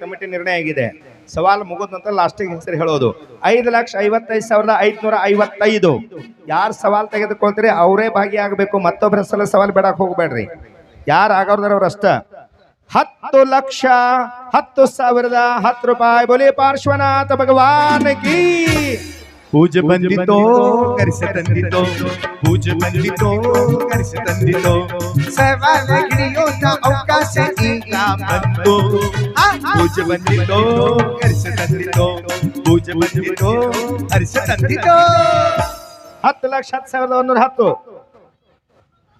Committee ನಿರ್ಣಯ ಆಗಿದೆ. ಸವಾಲು ಮುಗಿದ ನಂತರ ಲಾಸ್ಟಿಗೆ ಹೆಸರು ಹೇಳೋದು. ಐದು ಲಕ್ಷ ಐವತ್ತೈದು ಸಾವಿರದ ಐದುನೂರ ಐವತ್ತೈದು. ಯಾರು ಸವಾಲು ತೆಗೆದುಕೊಳ್ತೀರಿ ಅವರೇ ಭಾಗಿಯಾಗಬೇಕು, ಮತ್ತೊಬ್ಬರ ಸಲ ಸವಾಲು ಬೇಡಕ್ಕೆ ಹೋಗಬೇಡ್ರಿ. ಯಾರು ಆಗೋರ್ದಾರ ಅವ್ರ ಅಷ್ಟ. ಹತ್ತು ಲಕ್ಷ ಹತ್ತು ಸಾವಿರದ ಹತ್ತು ರೂಪಾಯಿ. ಬೋಲಿ ಪಾರ್ಶ್ವನಾಥ ಭಗವಾನ್ ಕೀ. पूज बंदी तो कर बंदितो तो पूज बंदी तो कर बंदितो तो सेवा लगनी लग्नियो था अवकाश इंगा बंदो। पूज बंदी तो कर बंदितो तो पूज बंदी तो कर बंदितो तो हात लक्षात सेवा दोनों हाथों।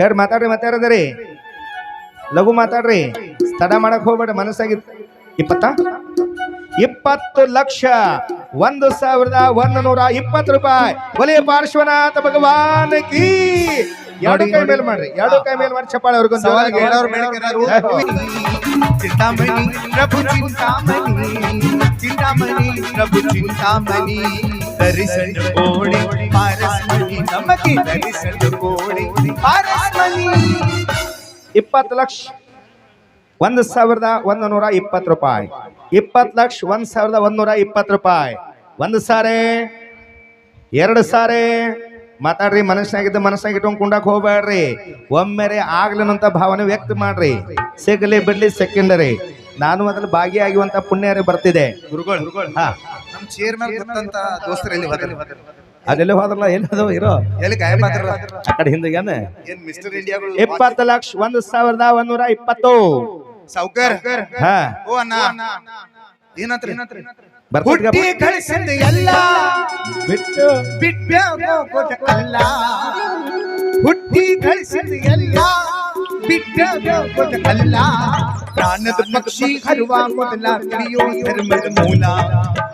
ಹೇಳ್ರಿ ಮಾತಾಡ್ರಿ, ಮಾತಾಡದ್ರಿ? ಲಘು ಮಾತಾಡ್ರಿ. ತಡ ಮಾಡಕ್ ಹೋಗ್ಬೇಡ ಮನಸ್ಸಾಗಿ ಇಪ್ಪತ್ತ? ಇಪ್ಪತ್ತು ಲಕ್ಷ, ಒಂದು ಸಾವಿರದ ಒಂದು ನೂರ ಇಪ್ಪತ್ತು ರೂಪಾಯಿ. ಒಲೆ ಪಾರ್ಶ್ವನಾಥ ಭಗವಾನ್ ಕೀ ಎರಡು ಕೈ ಮೇಲೆ ಮಾಡ್ರಿ ಎರಡು ಕೈ ಮೇಲೆ ಮಾಡಿ ಚಪ್ಪಾಳೆ ಅವ್ರಿಗೊಂದು ಚಿಂತಾಮಣಿ ಪ್ರಭು ಚಿಂತಾಮಣಿ ಚಿಂತಾಮಣಿ ಪ್ರಭು ಚಿಂತಾಮಣಿ. ಕೋಣೆ ಪಾರಸ್ಮಣಿ ನಮಗೆ ಕೋಣೆ. ಪಾರಸ್ಮಣಿ ಇಪ್ಪತ್ತು ಲಕ್ಷ ಒಂದು ಸಾವಿರದ ಒಂದು ನೂರ ಇಪ್ಪತ್ತು ರೂಪಾಯಿ. ಇಪ್ಪತ್ತು ಲಕ್ಷ ಒಂದು ಸಾವಿರದ ಒಂದು ನೂರ ಇಪ್ಪತ್ತು ರೂಪಾಯಿ. ಒಂದು ಸಾರೆ ಎರಡು ಸಾರೆ. ಮಾತಾಡ್ರಿ ಮನಸ್ಸಿನಾಗಿದ್ದ ಮನಸ್ಸಿನಾಗ ಇಟ್ಕೊಂಡು ಕುಂಡಕ್ ಹೋಗ್ಬೇಡ್ರಿ. ಒಮ್ಮೆರೆ ಆಗ್ಲನಂತ ಭಾವನೆ ವ್ಯಕ್ತ ಮಾಡ್ರಿ. ಸಿಗಲಿ ಬಿಡ್ಲಿ ಸೆಕೆಂಡರಿ ನಾನು ಅದ್ರಲ್ಲಿ ಭಾಗಿಯಾಗುವಂತ ಪುಣ್ಯರೇ ಬರ್ತಿದೆ. ಗುರುಗಳು ಹಾ. ನಮ್ಮ ಚೇರ್ಮನ್ ಗೊತ್ತಂತ ದೋಸ್ತರು ಎಲ್ಲಿ ಹೋದ್ರ? ಅದೆಲ್ಲ ಹೋದ್ರಲ್ಲ ಏನದು ಇರೋ? ಎಲ್ಲಿ ಗಾಯಬ ಆದ್ರಲ್ಲ? ಆ ಕಡೆ ಹಿಂದಿಗೇನೆ. ಏನ್ ಮಿಸ್ಟರ್ ಇಂಡಿಯಾಗಳು ಇಪ್ಪತ್ತು ಲಕ್ಷ ಒಂದು ಸಾವಿರದ ಒಂದೂರ ಇಪ್ಪತ್ತು. ಸೌಕರ್ ಹಾ. ಓ ಅಣ್ಣ. ಏನಂತ್ರಿ? ಹುಟ್ಟಿ ಗಳಿಸಿದ ಎಲ್ಲ ಬಿಟ್ಟು ಬಿಟ್ಟ ಅಲ್ಲ ಹುಟ್ಟಿ ಗಳಿಸಿದ ಎಲ್ಲ ಬಿಟ್ಟ ಅಲ್ಲ ಪ್ರಾಣದ ಪಕ್ಷಿ ಹರುವ ಮೊದಲ ತಿಳಿಯೋ ಧರ್ಮದ ಮೂಲ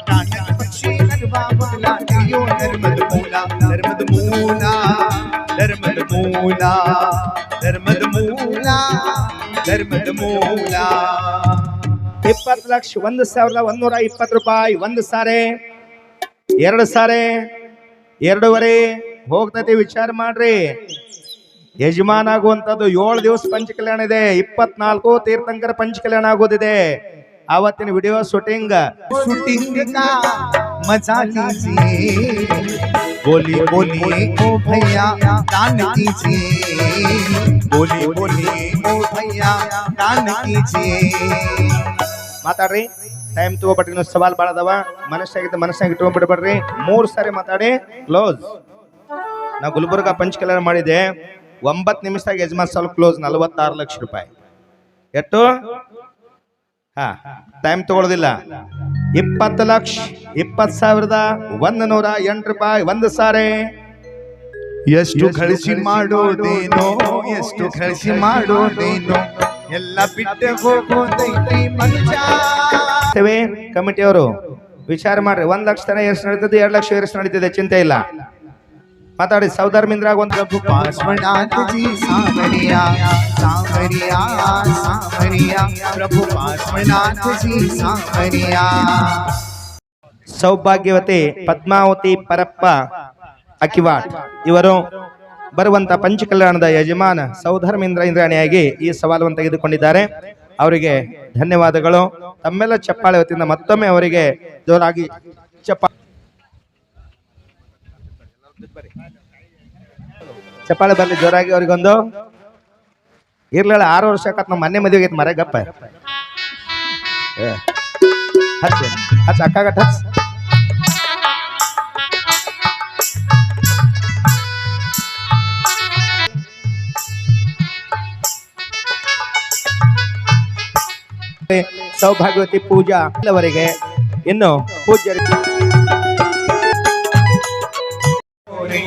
ಪ್ರಾಣದ ಪಕ್ಷಿ ಹರುವ ಮೊದಲ ತಿಳಿಯೋ ಧರ್ಮದ ಮೂಲ ಧರ್ಮದ ಮೂಲ ಧರ್ಮದ ಮೂಲ ಧರ್ಮದ ಮೂಲ ಧರ್ಮದ ಮೂಲ ಇಪ್ಪತ್ತು ಲಕ್ಷ ಒಂದು ಸಾವಿರದ ಒಂದೂರ ಇಪ್ಪತ್ತು ರೂಪಾಯಿ ಒಂದು ಸಾರೆ ಎರಡು ಸಾರೆ ಎರಡೂವರೆ ಹೋಗ್ತೈತಿ ವಿಚಾರ ಮಾಡ್ರಿ ಯಜಮಾನ ಆಗುವಂಥದ್ದು ಏಳು ದಿವಸ ಪಂಚ ಕಲ್ಯಾಣ ಇದೆ ಇಪ್ಪತ್ನಾಲ್ಕು ತೀರ್ಥಂಕರ ಪಂಚ ಕಲ್ಯಾಣ ಆಗೋದಿದೆ ಆವತ್ತಿನ ವಿಡಿಯೋ ಶೂಟಿಂಗ್ शूटिंग का मजा लीजिए बोली बोलिए ओ भैया दान कीजिए बोली बोलिए ओ भैया दान कीजिए ಮಾತಾಡ್ರಿ. ಟೈಮ್ ತಗೋಬಿಟ್ರಿ ಇನ್ನೂ ಸವಾಲ್ ಭಾಳ ಅದಾವ. ಮನಸ್ಸಾಗಿದ್ದ ಮನಸ್ಸಾಗಿ ಇಟ್ಕೊಂಡ್ಬಿಡ್ಬೇಡ್ರಿ ಮೂರು ಸಾರಿ ಮಾತಾಡಿ. ಕ್ಲೋಸ್ ನಾ ಗುಲ್ಬರ್ಗ ಪಂಚಕಲ್ಯಾಣ ಮಾಡಿದೆ ಒಂಬತ್ತು ನಿಮಿಷದಾಗ ಯಜಮಾನ್ ಸಾಲ್ ಕ್ಲೋಸ್ ನಲವತ್ತಾರು ಲಕ್ಷ ರೂಪಾಯಿ. ಎಷ್ಟು ಹಾ ಟೈಮ್ ತಗೊಳ್ಳೋದಿಲ್ಲ ಇಪ್ಪತ್ತು ಲಕ್ಷ ಇಪ್ಪತ್ತು ಸಾವಿರದ ಒಂದು ನೂರ ಎಂಟು ರೂಪಾಯಿ ಒಂದು ಸಾರಿ. ಎಷ್ಟು ಗಳಿಸಿ ಮಾಡೋದೇನೋ ಎಷ್ಟು ಗಳಿಸಿ ಮಾಡೋದೇನೋ. ಎಲ್ಲ ಬಿಟ್ಟು ಹೋಗೋದೈತಿ ಕಮಿಟಿಯವರು ವಿಚಾರ ಮಾಡ್ರಿ. ಒಂದ್ ಲಕ್ಷ ತನ ಎಷ್ಟು ನಡೀತದೆ ಎರಡು ಲಕ್ಷ ಎಷ್ಟು ನಡೀತದೆ ಚಿಂತೆ ಇಲ್ಲ. ಮಾತಾಡಿ ಸೌದಾರ್ ಒಂದು ಸೌಭಾಗ್ಯವತಿ ಪದ್ಮಾವತಿ ಪರಪ್ಪ ಅಕಿವಾಟ್ ಇವರು ಬರುವಂತ ಪಂಚಕಲ್ಯಾಣದ ಯಜಮಾನ ಸೌಧರ್ಮೇಂದ್ರ ಇಂದ್ರಾಣಿಯಾಗಿ ಈ ಸವಾಲನ್ನು ತೆಗೆದುಕೊಂಡಿದ್ದಾರೆ. ಅವರಿಗೆ ಧನ್ಯವಾದಗಳು. ತಮ್ಮೆಲ್ಲ ಚಪ್ಪಾಳೆ ವತಿಯಿಂದ ಮತ್ತೊಮ್ಮೆ ಅವರಿಗೆ ಜೋರಾಗಿ ಚಪ್ಪಾಳೆ ಚಪ್ಪಾಳೆ ಬರಲಿ ಜೋರಾಗಿ ಅವರಿಗೊಂದು. ಇರ್ಲಿಲ್ಲ, ಆರು ವರ್ಷ ಆಕತ್ ನಮ್ಮ ಮನೆ ಮದುವೆ ಆಗೈತೆ ಮರ ಗಪ್ಪ ಹಚ್ಚ ಹಚ್ಚ ಅಕ್ಕಾಗಟ್ಟ ಹಚ್ಚ ಸೌಭಾಗ್ಯವತಿ ಪೂಜಾ ಇಲ್ಲವರೆಗೆ ಇನ್ನು ಪೂಜ್ಯರಿಗೆ रे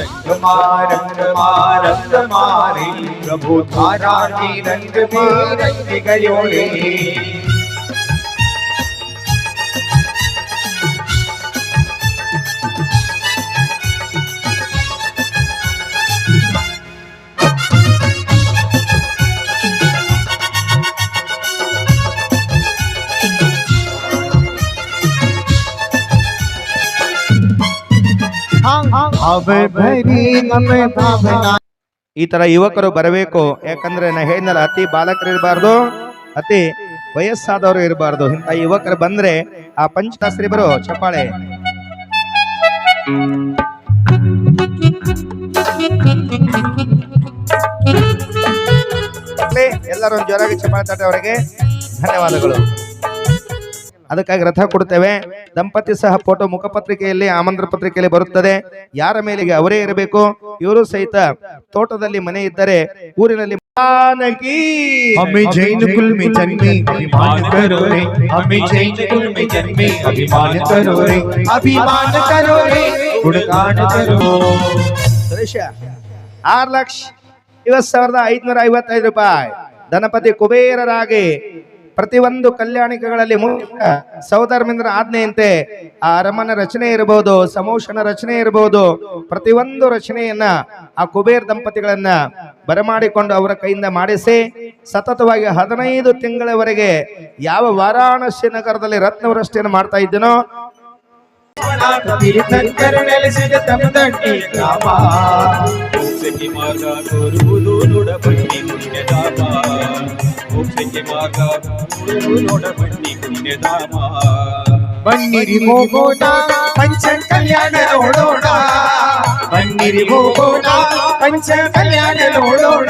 रंग मार रंग मार रंग मारे प्रभु तारा के रंग में रंग गयो ಈ ತರ ಯುವಕರು ಬರಬೇಕು. ಯಾಕಂದ್ರೆ ನಾ ಹೇಳಿದ್ನಲ್ಲ, ಅತಿ ಬಾಲಕರು ಇರಬಾರ್ದು, ಅತಿ ವಯಸ್ಸಾದವರು ಇರಬಾರ್ದು. ಇಂತ ಯುವಕರು ಬಂದ್ರೆ ಆ ಪಂಚಶಾಸ್ತ್ರಿ ಬರೋ ಚಪ್ಪಾಳೆ ಎಲ್ಲರೂ ಜೋರಾಗಿ ಚಪ್ಪಾಳೆ ತಟ್ಟೆ ಅವರಿಗೆ ಧನ್ಯವಾದಗಳು. ಅದಕ್ಕಾಗಿ ರಥ ಕೊಡುತ್ತೇವೆ ದಂಪತಿ ಸಹ ಫೋಟೋ ಮುಖಪತ್ರಿಕೆಯಲ್ಲಿ ಆಮಂತ್ರ ಪತ್ರಿಕೆಯಲ್ಲಿ ಬರುತ್ತದೆ ಯಾರ ಮೇಲಿಗೆ ಅವರೇ ಇರಬೇಕು ಇವರು ಸಹಿತ ತೋಟದಲ್ಲಿ ಮನೆ ಇದ್ದರೆ ಊರಿನಲ್ಲಿ ಮಾನಕಿ. हमें जैन कुल में जन्मे अभिमान करो रे हमें जैन कुल में जन्मे अभिमान करो रे अभिमान करो रे गुणगान करो ಸುರೇಶ ಆರು ಲಕ್ಷ ಐವತ್ ಸಾವಿರದ ಐದ್ನೂರ ಐವತ್ತೈದು ರೂಪಾಯಿ ಧನಪತಿ ಕುಬೇರರಾಗಿ ಪ್ರತಿಯೊಂದು ಕಲ್ಯಾಣಿಕಗಳಲ್ಲಿ ಮುಖ್ಯ ಸೌಧರ್ಮೇಂದ್ರ ಆಜ್ಞೆಯಂತೆ ಆ ಅರಮನೆ ರಚನೆ ಇರಬಹುದು ಸಮೋಷಣ ರಚನೆ ಇರಬಹುದು ಪ್ರತಿಯೊಂದು ರಚನೆಯನ್ನ ಆ ಕುಬೇರ್ ದಂಪತಿಗಳನ್ನ ಬರಮಾಡಿಕೊಂಡು ಅವರ ಕೈಯಿಂದ ಮಾಡಿಸಿ, ಸತತವಾಗಿ ಹದಿನೈದು ತಿಂಗಳವರೆಗೆ ಯಾವ ವಾರಾಣಸಿ ನಗರದಲ್ಲಿ ರತ್ನವೃಷ್ಟಿಯನ್ನು ಮಾಡ್ತಾ ಇದ್ದನೋ ನೆಲೆಸಿದ ಬನ್ನಿರಿ ಹೋಗೋಣ ಪಂಚ ಕಲ್ಯಾಣ ನೋಡೋಣ ಬನ್ನಿರಿ ಹೋಗೋಣ ಪಂಚ ಕಲ್ಯಾಣ ನೋಡೋಣ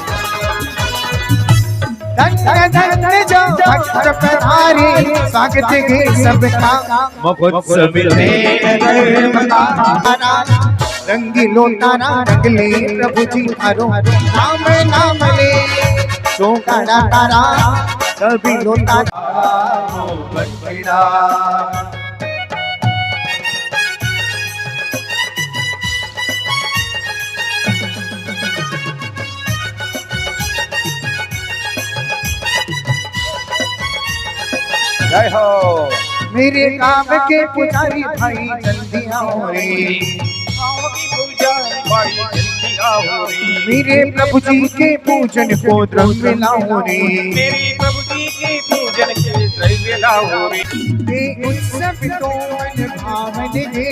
स्वागत के सबका महोत्सव धर्म का रंगीलो तारा रंगले प्रभु जी हरो नाम नाम ले सोगाड़ा तारा सभी लो तारा बंदिड़ा हो। मेरे काम के पुजारी भाई जल्दी आओ रे। मेरे प्रभु जी के पूजन को द्रव्य लाओ रे। मेरे प्रभु जी के पूजन के द्रव्य लाओ रे। उत्सव तो भावन गे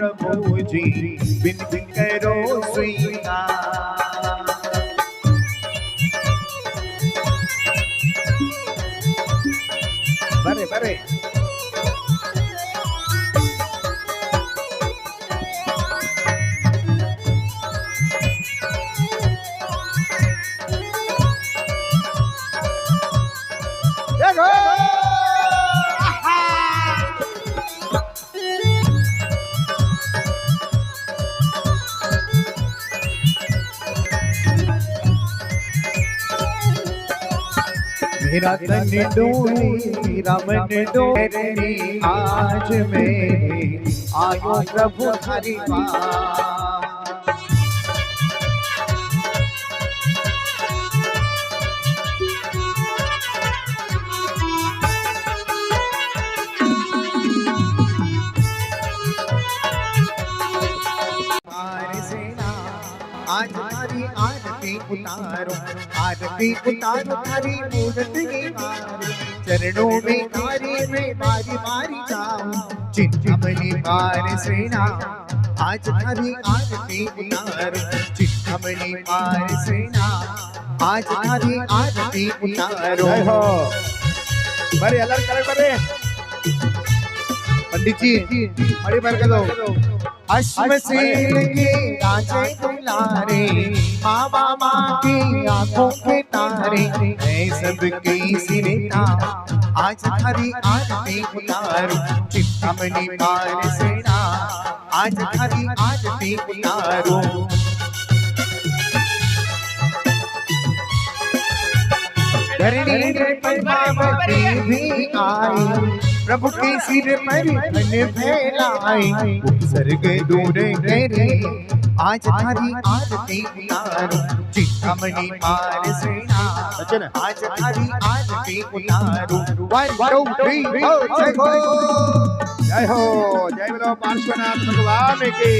प्रभु जी बिन करो स्वीकार रतन डोरी रमन डोरी आज मैं आयो प्रभु हरि उतारो, आरती उतारो, हरी मूर्त ये चरणों में तारी में बारी बारी जाओ चिंतामणि पार से नाम आज हरी आरती उतार। चिट्ठमणि पार सेना आज हरी आरती उतारो। हो। बड़े अलग कलर बड़े पंडित जी, बड़ी बरकत हो। अश्वसेन के राजे दुलारे बाबा माँ की आँखों के तारे। है सबके सिरता आज हरी आरती उतारो चिंतामणि पार सेना। आज हरी आरती उतारो। धरणी के पद्मावती भी आई। प्रभु के सिर पर मन फैलाए सर के दूर करे आज थारी आरती उतारो। चिंतामणि पार से आज थारी आरती उतारो। वन टू थ्री जय हो जय बोलो पार्श्वनाथ भगवान की।